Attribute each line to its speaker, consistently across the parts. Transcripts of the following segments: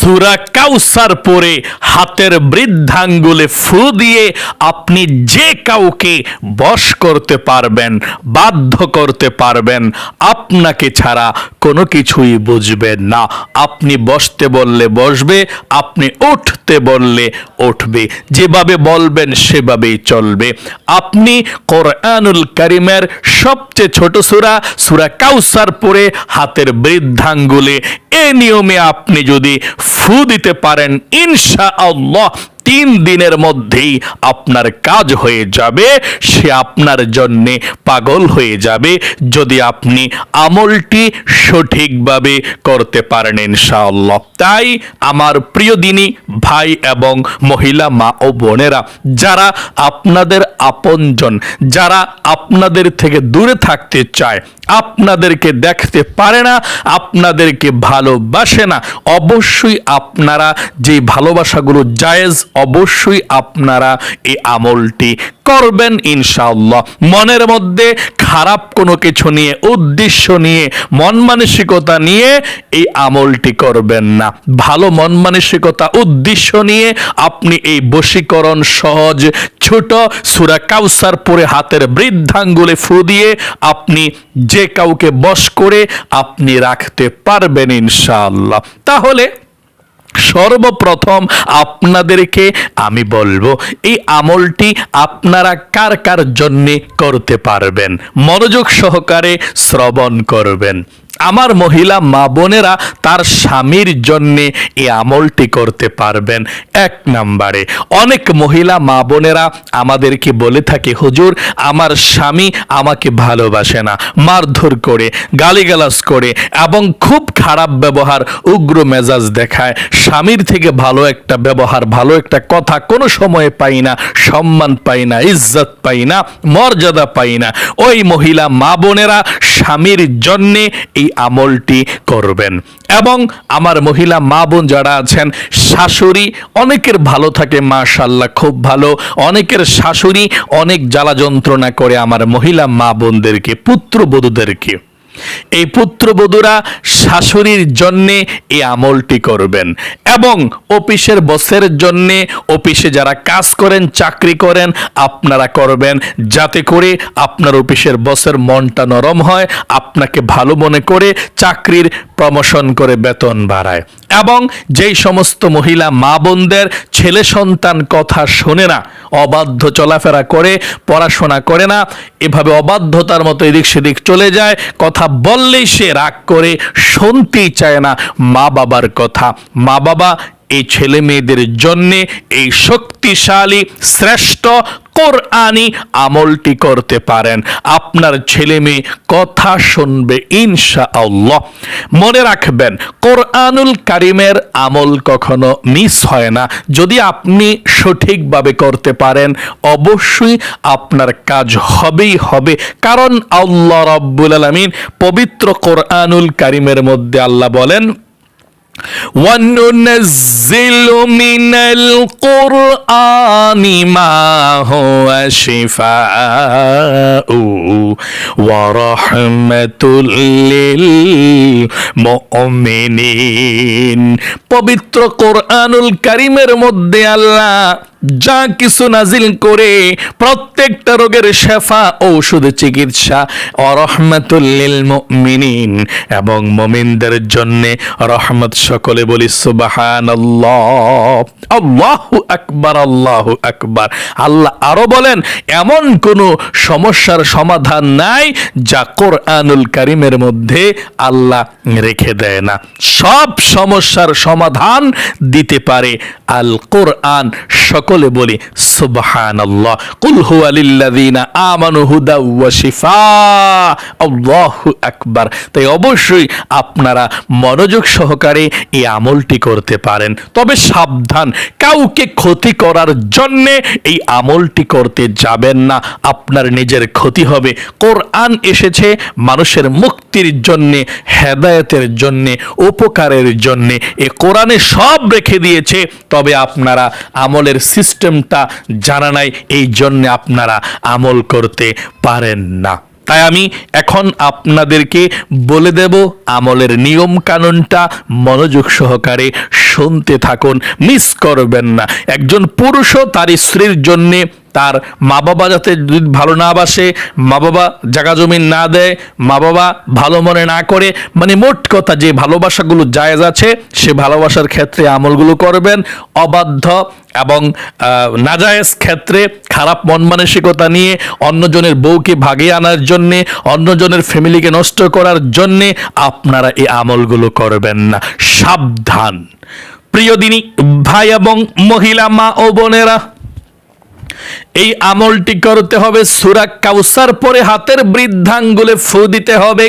Speaker 1: সুরা কাউসার পরে হাতের বৃদ্ধাঙ্গুলে ফু দিয়ে আপনি যে কাউকে বশ করতে পারবেন, বাধ্য করতে পারবেন, আপনাকে ছাড়া কোনো কিছুই বুঝবেন না। আপনি বসতে বললে বসবে, আপনি উঠতে বললে উঠবে। যেভাবে বলবেন সেভাবেই চলবে। আপনি কোরআনুল করিমের সবচেয়ে ছোট সুরা সুরা কাউসার পরে হাতের বৃদ্ধাঙ্গুলে এ নিয়মে আপনি যদি ফু দিতে পারেন ইনশা আল্লাহ তিন দিনের মধ্যেই আপনার কাজ হয়ে যাবে, সে আপনার জন্যে পাগল হয়ে যাবে, যদি আপনি আমলটি সঠিকভাবে করতে পারেন ইনশাআল্লাহ। তাই আমার প্রিয় দিনী, ভাই এবং মহিলা মা ও বোনেরা, যারা আপনাদের আপনজন, যারা আপনাদের থেকে দূরে থাকতে চায় আপনাদেরকে দেখতে পারে না, আপনাদেরকে ভালোবাসে না। অবশ্যই আপনারা যে ভালোবাসাগুলো জায়েজ, অবশ্যই আপনারা এই আমলটি করবেন ইনশাআল্লাহ। মনের মধ্যে খারাপ কোনো কিছু নিয়ে, উদ্দেশ্য নিয়ে, মন মানসিকতা নিয়ে এই আমলটি করবেন না। ভালো মন মানসিকতা, উদ্দেশ্য নিয়ে আপনি এই বশীকরণ সহজ, ছোট সুরা কাউসার পরে হাতের বৃদ্ধাঙ্গুলে ফু দিয়ে আপনি যে কাউকে বশ করে আপনি রাখতে পারবেন ইনশাআল্লাহ। তাহলে সর্বপ্রথম আপনাদেরকে আমি বলব, এই আমলটি আপনারা কার কার জন্যে করতে পারবেন? মনোযোগ সহকারে শ্রবণ করবেন। আমার মহিলা মা বোনেরা তার স্বামীর জন্যে এই আমলটি করতে পারবেন। এক নম্বরে, অনেক মহিলা মা বোনেরা আমাদেরকে বলে থাকে, হুজুর, আমার স্বামী আমাকে ভালোবাসে না। মারধর করে, গালিগালাজ করে এবং খুব খারাপ ব্যবহার, উগ্র মেজাজ দেখায়। স্বামীর থেকে ভালো একটা ব্যবহার, ভালো একটা কথা কোনো সময়ে পাই না, সম্মান পাই না, ইজ্জত পাই না, মর্যাদা পাই না। ওই মহিলা মা বোনেরা স্বামীর জন্যে এই আমলটি করবেন। এবং আমার মহিলা মা বোন যারা আছেন, শাশুড়ি অনেকের ভালো থাকে মাশাল্লাহ খুব ভালো। অনেকের শাশুড়ি অনেক জ্বালা যন্ত্রণা করে আমার মহিলা মা বোনদেরকে, পুত্রবধূদেরকে। এই পুত্রবধূরা শাশুড়ির জন্যে এই আমলটি করবেন এবং অফিসের বসের জন্যে অফিসে যারা কাজ করেন, চাকরি করেন, আপনারা করবেন। যাতে করে আপনার অফিসের বসের মনটা নরম হয়, আপনাকে ভালো মনে করে চাকরির প্রমোশন করে বেতন বাড়ায়। এবং যেই সমস্ত মহিলা, মা বোনদের ছেলে সন্তান কথা শোনে না, অবাধ্য চলাফেরা করে, পড়াশোনা করে না, এভাবে অবাধ্যতার মতো এদিক সেদিক চলে যায়, কথা বললেই সে রাগ করে, শুনতেই চায় না মা বাবার কথা। মা বাবা এই ছেলে মেয়েদের জন্যে এই শক্তিশালী, শ্রেষ্ঠ কোরআনি আমলটি করতে পারেন। আপনার ছেলে মেয়ে কথা শুনবে ইনশা আল্লাহ মনে রাখবেন, কোরআনুল কারিমের আমল কখনো মিস হয় না। যদি আপনি সঠিকভাবে করতে পারেন, অবশ্যই আপনার কাজ হবেই হবে। কারণ আল্লাহ রব্বুল আলমিন পবিত্র কোরআনুল কারিমের মধ্যে আল্লাহ বলেন وننزل من القرآن ما هو شفاء ورحمة للمؤمنين পবিত্র কোরআনুল কারিমের মধ্যে আল্লাহ যা কিছু নাজিল করে প্রত্যেকটা রোগের শেফা, ঔষধ, চিকিৎসা। অরহমাতুল্লিল মুমিনিন। এবং মুমিনদের জন্য রহমত সকলে বলি সুবাহান আল্লাহু আকবার আল্লাহু আকবার। আল্লাহ আরও বলেন, এমন কোনো সমস্যার সমাধান নাই যা কোরআনুল কারিমের মধ্যে আল্লাহ রেখে দেয় না। সব সমস্যার সমাধান দিতে পারে আল কোরআন। সকলে বলি সুবহান আল্লাহ কুল হুয়া লিল্লাযিনা আমানু হুদা ওয়া শিফা, আল্লাহু আকবার। তাই অবশ্যই আপনারা মনোযোগ সহকারে এই আমলটি করতে পারেন। তবে সাবধান, কাউকে ক্ষতি করার জন্যে এই আমলটি করতে যাবেন না। আপনার নিজের ক্ষতি হবে। কোরআন এসেছে, মানুষের মুক্তির জন্যে, হেদায়েতের জন্যে, উপকারের জন্যে এ কোরআনে সব রেখে দিয়েছে। তবে আপনারা আমলের সিস্টেমটা জানা নাই, এই জন্যে আপনারা আমল করতে পারেন না। তাই আমি এখন আপনাদেরকে বলে দেব, আমলের নিয়ম কানুনটা মনোযোগ সহকারে শুনতে থাকুন, মিস করবেন না। একজন পুরুষও তার স্ত্রীর জন্যে তার মা বাবা যাতে ভালো না বাসে মা বাবা জাগা জমি না দেয় মা বাবা ভালো মনে না করে মানে মোট কথা যে ভালোবাসাগুলো জায়েজ আছে, সে ভালোবাসার ক্ষেত্রে আমলগুলো করবেন। অবাধ্য এবং নাজায়েজ ক্ষেত্রে খারাপ মন মানসিকতা নিয়ে, অন্যজনের বউকে ভাগে আনার জন্যে, অন্যজনের ফ্যামিলিকে নষ্ট করার জন্যে আপনারা এই আমলগুলো করবেন না। সাবধান। প্রিয় দিনী, ভাই এবং মহিলা, মা ও বোনেরা এই আমলটি করতে হবে সুরা কাউসার পরে হাতের বৃদ্ধাঙ্গুলে ফু দিতে হবে।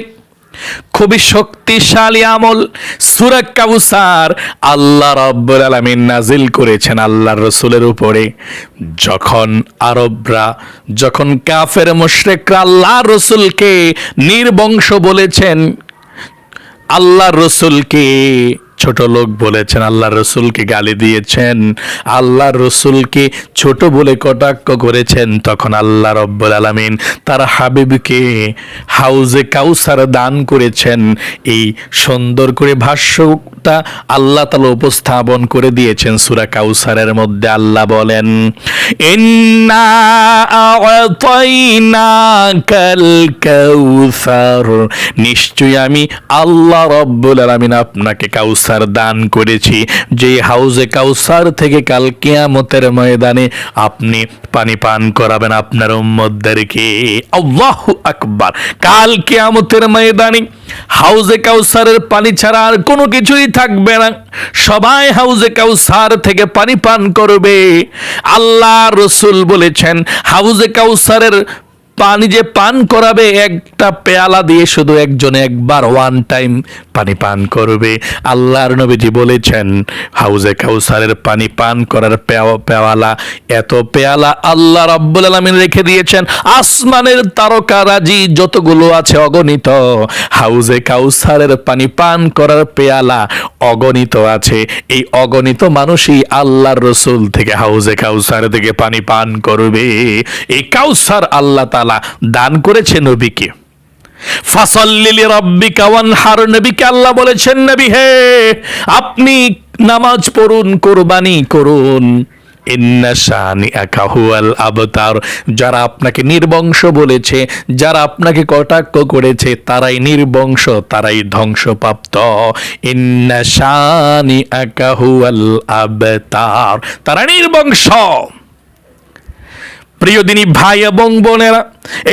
Speaker 1: খুবই শক্তিশালী আমল। সুরা কাউসার আল্লাহ রব্বুল আলামিন নাজিল করেছেন আল্লাহর রসুলের উপরে। যখন আরবরা, যখন কাফের মুশরিকরা আল্লাহ রসুলকে নির্বংশ বলেছেন আল্লাহ রসুলকে ছোট লোক বলেছেন আল্লাহ রসুলকে গালি দিয়েছেন। আল্লাহ রসুলকে ছোট বলে কটাক্ষ করেছেন। তখন আল্লাহ রব্বুল আলমিন তার হাবিবকে হাউজে কাউসার দান করেছেন। এই সুন্দর করে ভাষ্যটা আল্লাহ তালা উপস্থাপন করে দিয়েছেন সুরা কাউসারের মধ্যে। আল্লাহ বলেন নিশ্চয়ই আমি আল্লাহ রব্বুল আলামিন আপনাকে কাউসার দান করেছি। যে হাউজে কাউসার থেকে কাল কিয়ামতের ময়দানে আপনি পানি পান করাবেন আপনার উম্মতদেরকে। আল্লাহু আকবার। কাল কিয়ামতের ময়দানে হাউজে কাউসারের পানি ছাড়া আর কোনো কিছুই থাকবে না। সবাই হাউজে কাউসার থেকে পানি পান করবে। আল্লাহ রসুল বলেছেন হাউজে কাউসারের পানি যে পান করাবে, একটা পেয়ালা দিয়ে শুধু একজনে একবার ওয়ান টাইম পানি পান করবে। আল্লাহর নবীজি বলেছেন, হাউজে কাউসারের পানি পান করার পেয়ালা, এত পেয়ালা আল্লাহ রাব্বুল আলামিন রেখে দিয়েছেন। আসমানের তারকারাজি যতগুলো আছে অগণিত। হাউজে কাউসারের পানি পান করার পেয়ালা অগণিত আছে। এই অগণিত মানুষই আল্লাহর রসুল থেকে হাউজে কাউসার থেকে পানি পান করবে। এই কাউসার আল্লাহ তালা দান করেছে নবীকে। ফাসাল্লিলি রাব্বিকা ওয়ানহার, নবীকে আল্লাহ বলেছেন, নবী হে, আপনি নামাজ পড়ুন, কোরবানি করুন। আবতার। যারা আপনাকে নির্বংশ বলেছে, যারা আপনাকে কটাক্ষ করেছে, তারাই নির্বংশ, তারাই ধ্বংসপ্রাপ্ত। ইন্না শানিআকা হুয়াল আবতার। তারা নির্বংশ। প্রিয় দিনী ভাই এবং বোনেরা,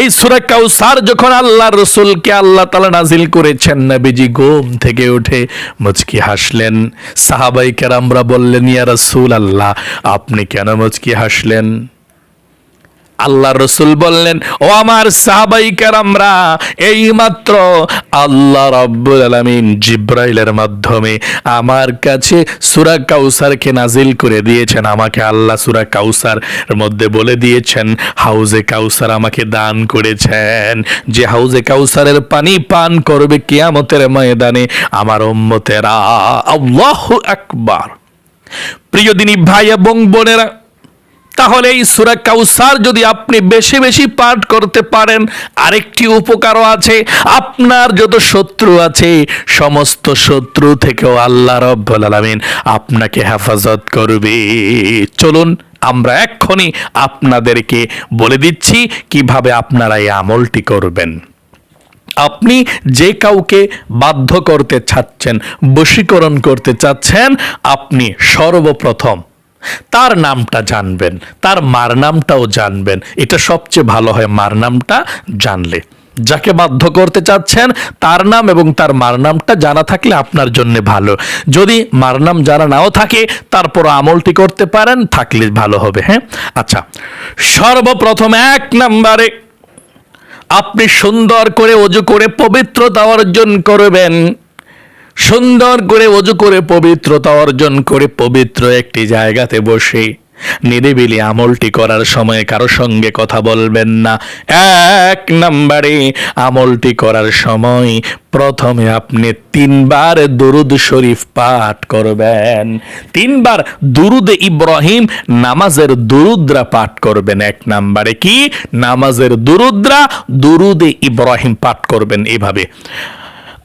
Speaker 1: এই সুরা কাউসার যখন আল্লাহ রসুলকে আল্লাহ তালা নাজিল করেছেন, নবীজি গোম থেকে উঠে মুচকি হাসলেন। সাহাবাই কেরামরা বললেন, ইয়া রসুল আল্লাহ আপনি কেন মুচকি হাসলেন? আল্লাহ রসুল বললেন, ও আমার সাহাবাই কেরামরা, এই মাত্র আল্লাহ রব্বুল আলামিন জিব্রাইলের মাধ্যমে আমার কাছে সুরা কাউসারকে নাজিল করে দিয়েছেন। আমাকে আল্লাহ সুরা কাউসার মধ্যে বলে দিয়েছেন, হাউজে কাউসার আমাকে দান করেছেন। যে হাউজে কাউসারের পানি পান করবে কিয়ামতের ময়দানে আমার উম্মতেরা, আল্লাহু আকবার। প্রিয় দিনী ভাই এবং বোনেরা তাহলে এই সুরা কাউসার যদি আপনি বেশি বেশি পাঠ করতে পারেন, আরেকটি উপকারও আছে। আপনার যত শত্রু আছে, সমস্ত শত্রু থেকেও আল্লাহ রব্বুল আলামিন আপনাকে হেফাজত করবে। চলুন, আমরা এক্ষুনি আপনাদেরকে বলে দিচ্ছি কীভাবে আপনারা এই আমলটি করবেন। আপনি যে কাউকে বাধ্য করতে চাচ্ছেন, বশীকরণ করতে চাচ্ছেন, আপনি সর্বপ্রথম তার নামটা জানবেন, তার মার নামটাও জানবেন। এটা সবচেয়ে ভালো হয় মার নামটা জানলে। যাকে বাধ্য করতে চাচ্ছেন, তার নাম এবং তার মার নামটা জানা থাকলে আপনার জন্য ভালো। যদি মার নাম জানা নাও থাকে, তারপর আমলটি করতে পারেন, থাকলে ভালো হবে হ্যাঁ? আচ্ছা সর্বপ্রথম এক নাম্বারে আপনি সুন্দর করে অজু করে পবিত্র পবিত্রতা অর্জন করবেন। সুন্দর করে অজু করে পবিত্রতা অর্জন করে পবিত্র একটি জায়গাতে বসে। নিরিবিলি আমলটি করার সময় কারও সঙ্গে কথা বলবেন না। এক নম্বরে আমলটি করার সময় প্রথমে আপনি তিনবার দুরুদ শরীফ পাঠ করবেন। তিনবার দুরুদ ইব্রাহিম নামাজের দুরুদ্রা পাঠ করবেন এক নম্বরে। কি? নামাজের দুরুদ্রা দুরুদে ইব্রাহিম পাঠ করবেন এভাবে।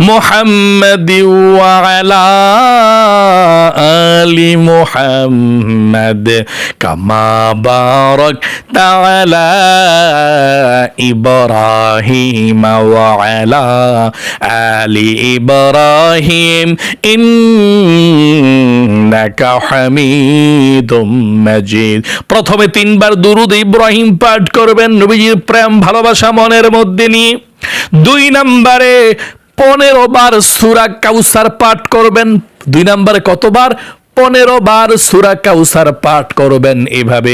Speaker 1: محمد وعلى آل محمد كما باركت على إبراهيم وعلى آل إبراهيم إنك حميد مجيد প্রথমে তিনবার দুরুদ ইব্রাহিম পাঠ করবেন নবীজির প্রেম ভালোবাসা মনের মধ্যে নিয়ে দুই নম্বরে পনেরো বার সুরা কাউসার পাঠ করবেন। দুই নম্বরে কতবার? পনেরো বার সুরা কাউসার পাঠ করবেন এভাবে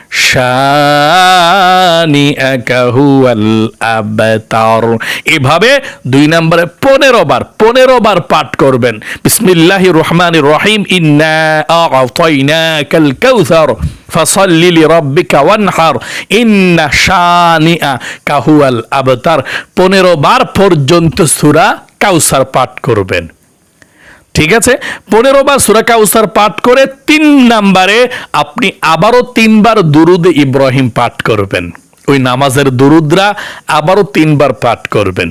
Speaker 1: আবতার। এভাবে দুই নম্বরে পনেরো বার পনেরো বার পাঠ করবেন। বিসমিল্লাহ রহমান রহিম, ইন্না আ'তাইনাকাল কাউসার, ফাসাল্লি লিরাব্বিকা ওয়ানহার। ইন্না শানিআকা হুয়াল আবতার। পনেরো বার পর্যন্ত সূরা কাউসার পাঠ করবেন। ঠিক আছে? পনেরো বার সুরা কাউসার পাঠ করে তিন নাম্বারে আপনি আবারও তিনবার দুরুদ ইব্রাহিম পাঠ করবেন। ওই নামাজের দুরুদরা আবারও তিনবার পাঠ করবেন।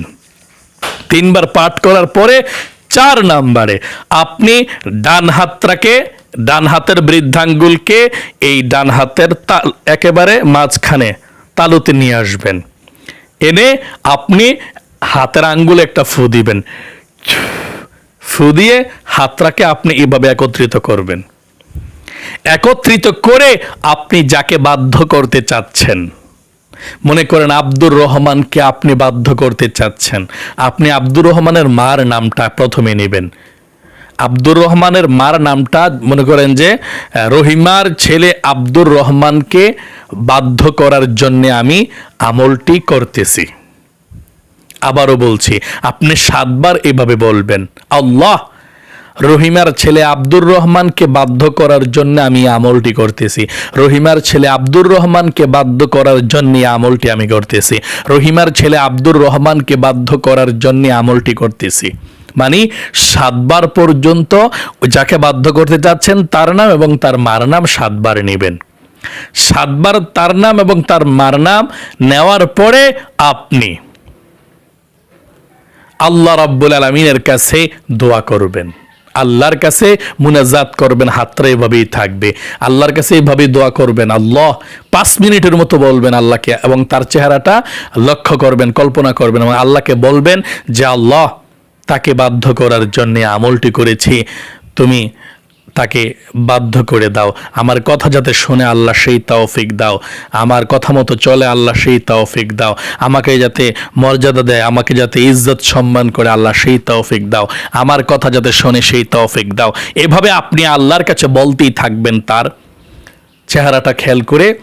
Speaker 1: তিনবার পাঠ করার পরে চার নাম্বারে আপনি ডান হাতটাকে, ডান হাতের বৃদ্ধাঙ্গুলকে এই ডান হাতের তাল একেবারে মাঝখানে তালুতে নিয়ে আসবেন। এনে আপনি হাতের আঙ্গুলে একটা ফু দিবেন। ফু দিয়ে হাতটাকে আপনি এভাবে একত্রিত করবেন। একত্রিত করে আপনি যাকে বাধ্য করতে চাচ্ছেন, মনে করেন আব্দুর রহমানকে আপনি বাধ্য করতে চাচ্ছেন, আপনি আব্দুর রহমানের মার নামটা প্রথমে নেবেন। আব্দুর রহমানের মার নামটা মনে করেন যে রহিমার ছেলে আব্দুর রহমানকে বাধ্য করার জন্যে আমি আমলটি করতেছি। আবারও বলছি, আপনি সাতবার এভাবে বলবেন, আল্লাহ! রহিমার ছেলে আব্দুর রহমানকে বাধ্য করার জন্য আমি আমলটি করতেছি। রহিমার ছেলে আব্দুর রহমানকে বাধ্য করার জন্য আমলটি আমি করতেছি। রহিমার ছেলে আব্দুর রহমানকে বাধ্য করার জন্য আমলটি করতেছি। মানে সাতবার পর্যন্ত যাকে বাধ্য করতে চাচ্ছেন তার নাম এবং তার মার নাম সাতবার নেবেন। সাতবার তার নাম এবং তার মার নাম নেওয়ার পরে আপনি আল্লাহ রাব্বুল আলমিনের কাছে দোয়া করবেন। আল্লাহর কাছে মুনাজাত করবেন, হাতটা এভাবেই থাকবে। আল্লাহর কাছে এইভাবেই দোয়া করবেন, আল্লাহ পাঁচ মিনিটের মতো বলবেন আল্লাহকে এবং তার চেহারাটা লক্ষ্য করবেন, কল্পনা করবেন এবং আল্লাহকে বলবেন যে, আল্লাহ, তাকে বাধ্য করার জন্যে আমলটি করেছি। তুমি তাকে বাধ্য করে দাও। আমার কথা যাতে শুনে আল্লাহ সেই তাওফিক দাও। আমার কথা মতো চলে আল্লাহ সেই তাওফিক দাও। আমাকে যাতে মর্যাদা দেয়, আমাকে যাতে ইজ্জত সম্মান করে আল্লাহ সেই তাওফিক দাও। আমার কথা যাতে শোনে সেই তাওফিক দাও। এভাবে আপনি আল্লাহর কাছে বলতেই থাকবেন তার চেহারাটা খেয়াল করে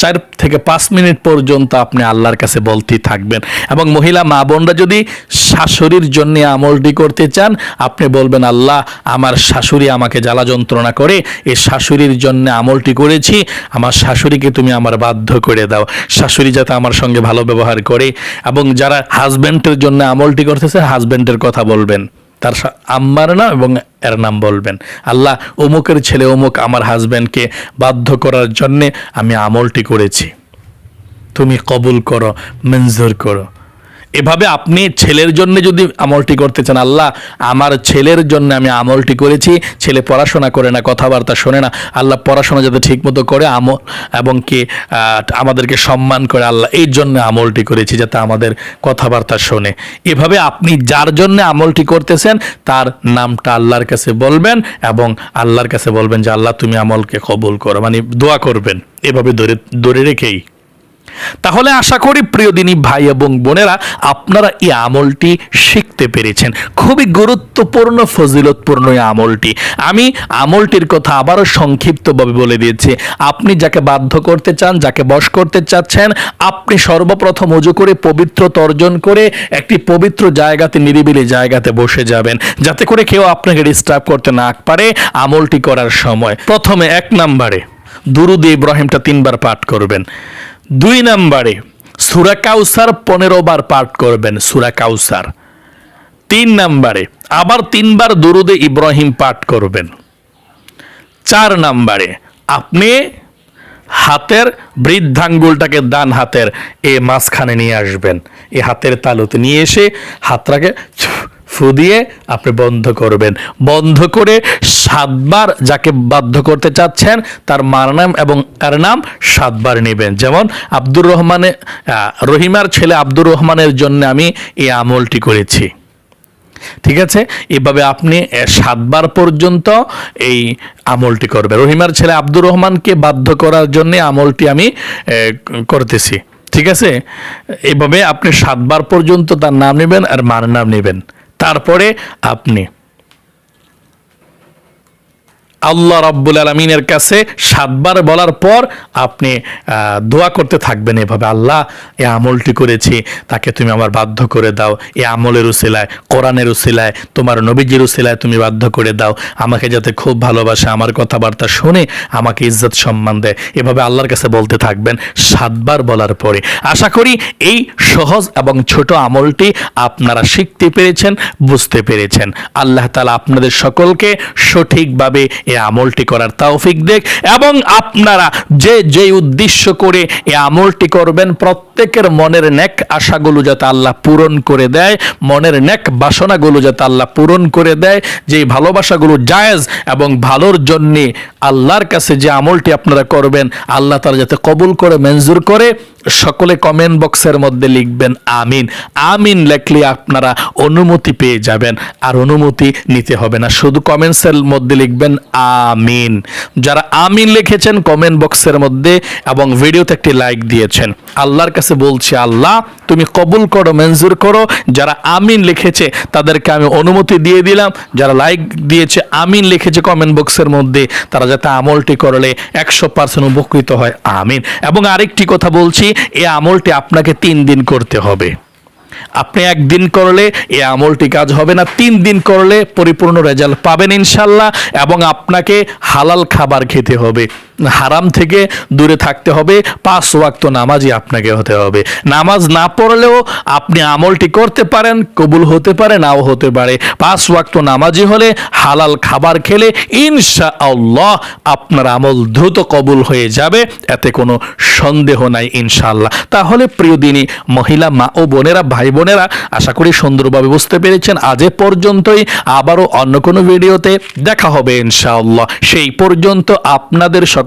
Speaker 1: চার থেকে পাঁচ মিনিট পর্যন্ত আপনি আল্লাহর কাছে বলতেই থাকবেন। এবং মহিলা, মা বোনরা যদি শাশুড়ির জন্য আমলটি করতে চান, আপনি বলবেন, আল্লাহ, আমার শাশুড়ি আমাকে জ্বালা যন্ত্রণা করে, এই শাশুড়ির জন্য আমলটি করেছি, আমার শাশুড়িকে তুমি আমার বাধ্য করে দাও। শাশুড়ি যাতে আমার সঙ্গে ভালো ব্যবহার করে এবং যারা হাজব্যান্ডের জন্য আমলটি করতেছে হাজব্যান্ডের কথা বলবেন। তার আম্মার নাম এবং এর নাম বলবেন। আল্লাহ অমুকের ছেলে অমুক আমার হাজব্যান্ডকে বাধ্য করার জন্যে আমি আমলটি করেছি। তুমি কবুল করো, মঞ্জুর করো। এভাবে আপনি ছেলের জন্য যদি আমলটি করতে চান, আল্লাহ, আমার ছেলের জন্য আমি আমলটি করেছি, ছেলে পড়াশোনা করে না, কথাবার্তা শোনে না, আল্লাহ পড়াশোনা যাতে ঠিকমতো করে, আমল, এবং কি আমাদেরকে সম্মান করে, আল্লাহ এই জন্য আমলটি করেছি যাতে আমাদের কথাবার্তা শোনে। এভাবে আপনি যার জন্য আমলটি করতেছেন, তার নামটা আল্লাহর কাছে বলবেন এবং আল্লাহর কাছে বলবেন যে, আল্লাহ, তুমি আমলকে কবুল করো। মানে দোয়া করবেন। এভাবে ধরে ধরে রেখেই। তাহলে আশা করি প্রিয় দিনী ভাই এবং বোনেরা, আপনারা এই আমলটি শিখতে পেরেছেন। খুবই গুরুত্বপূর্ণ, ফজিলতপূর্ণ এই আমলটি। আমি আমলটির কথা আবারও সংক্ষিপ্তভাবে বলে দিয়েছি। আপনি যাকে বাধ্য করতে চান, যাকে বশ করতে চাচ্ছেন, আপনি সর্বপ্রথম উজু করে পবিত্র তর্জন করে একটি পবিত্র জায়গাতে, নিরিবিলি জায়গাতে বসে যাবেন। যাতে করে কেউ আপনাকে ডিস্টার্ব করতে না পারে আমলটি করার সময়। প্রথমে এক নম্বরে দুরুদ ইব্রাহিমটা তিনবার পাঠ করবেন। দুই নম্বরে, সুরা কাউসার পনেরো বার পাঠ করবেন, সুরা কাউসার। তিন নম্বরে, আবার তিনবার দুরুদে ইব্রাহিম পাঠ করবেন। চার নম্বরে, আপনি হাতের বৃদ্ধাঙ্গুলটাকে ডান হাতের এ মাঝখানে নিয়ে আসবেন। এ হাতের তালুতে নিয়ে এসে হাতটাকে ফু দিয়ে আপনি বন্ধ করবেন। বন্ধ করে সাতবার যাকে বাধ্য করতে চাচ্ছেন, তার মার নাম এবং তার নাম সাতবার নেবেন। যেমন আব্দুর রহমানের রহিমার ছেলে আব্দুর রহমানের জন্য আমি এই আমলটি করেছি। ঠিক আছে? এভাবে আপনি সাতবার পর্যন্ত এই আমলটি করবেন। রহিমার ছেলে আব্দুর রহমানকে বাধ্য করার জন্য আমলটি আমি করতেছি। ঠিক আছে? এভাবে আপনি সাতবার পর্যন্ত তার নাম নেবেন আর মার নাম নেবেন। তারপরে আপনি আল্লাহ রাব্বুল আলমিনের কাছে সাতবার বলার পর আপনি দোয়া করতে থাকবেন এভাবে, আল্লাহ, এ আমলটি করেছি, তাকে তুমি আমার বাধ্য করে দাও, এ আমলের উসিলায়, কোরআনের উসিলায়, তোমার নবীজির উসিলায় তুমি বাধ্য করে দাও, আমাকে যাতে খুব ভালোবাসে, আমার কথাবার্তা শুনে আমাকে ইজ্জত সম্মান দেয়। এভাবে আল্লাহর কাছে বলতে থাকবেন সাতবার বলার পরে। আশা করি এই সহজ এবং ছোট আমলটি আপনারা শিখতে পেরেছেন, বুঝতে পেরেছেন। আল্লাহ তালা আপনাদের সকলকে সঠিকভাবে এই আমলটি করার তৌফিক দেখ এবং আপনারা যে যে উদ্দেশ্য করে এ আমলটি করবেন, প্রত্যেকের মনের নেক আশাগুলো যাতে আল্লাহ পূরণ করে দেয়, মনের নেক বাসনাগুলো যাতে আল্লাহ পূরণ করে দেয় যে ভালোবাসাগুলো জায়েজ এবং ভালোর জন্যে আল্লাহর কাছে যে আমলটি আপনারা করবেন, আল্লাহ তারা যাতে কবুল করে, মঞ্জুর করে সকলে কমেন্ট বক্সের মধ্যে লিখবেন আমিন। আমিন লেখলে আপনারা অনুমতি পেয়ে যাবেন, আর অনুমতি নিতে হবে না। শুধু কমেন্টসের মধ্যে লিখবেন আমিন। যারা আমিন লিখেছেন কমেন্ট বক্সের মধ্যে এবং ভিডিওতে একটি লাইক দিয়েছেন। আল্লাহর কাছে বলছি, আল্লাহ, তুমি কবুল করো, মঞ্জুর করো। যারা আমিন লিখেছে, তাদেরকে আমি অনুমতি দিয়ে দিলাম। যারা লাইক দিয়েছে, আমিন লিখেছে কমেন্ট বক্সের মধ্যে, তারা যাতে আমলটি করলে একশো পার্সেন্ট উপকৃত হয়। আমিন। এবং আরেকটি কথা বলছি এই আমলটি আপনাকে তিন দিন করতে হবে। আপনি একদিন করলে এ আমলটি কাজ হবে না, তিন দিন করলে পরিপূর্ণ রেজাল্ট পাবেন ইনশাল্লাহ এবং আপনাকে হালাল খাবার খেতে হবে। হারাম থেকে দূরে থাকতে হবে, পাঁচ ওয়াক্ত নামাজই আপনাকে হতে হবে। নামাজ না পড়লেও আপনি আমলটি করতে পারেন, কবুল হতে পারে, নাও হতে পারে। পাঁচ ওয়াক্ত নামাজি হলে হালাল খাবার খেলে ইনশা আল্লাহ আপনার আমল দ্রুত কবুল হয়ে যাবে, এতে কোনো সন্দেহ নাই ইনশাআল্লাহ। তাহলে প্রিয় দিনী, মহিলা, মা ও বোনেরা, ভাই বোনেরা, আশা করি সুন্দরভাবে বুঝতে পেরেছেন, আজ পর্যন্তই। আবারও অন্য কোনো ভিডিওতে দেখা হবে ইনশাআল্লাহ। সেই পর্যন্ত আপনাদের